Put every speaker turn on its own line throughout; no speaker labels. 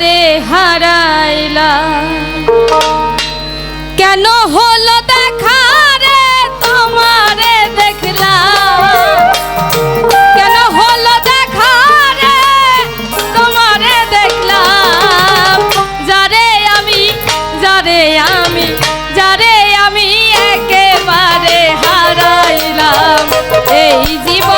রে হারাইলা কেন হলো দেখা রে? তোমারে দেখলা কেন হলো দেখা রে? তোমারে দেখলা যারে আমি যারে আমি যারে আমি একেবারে হারাইলাম। এই জীবন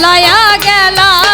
জ্বালায়া গেলা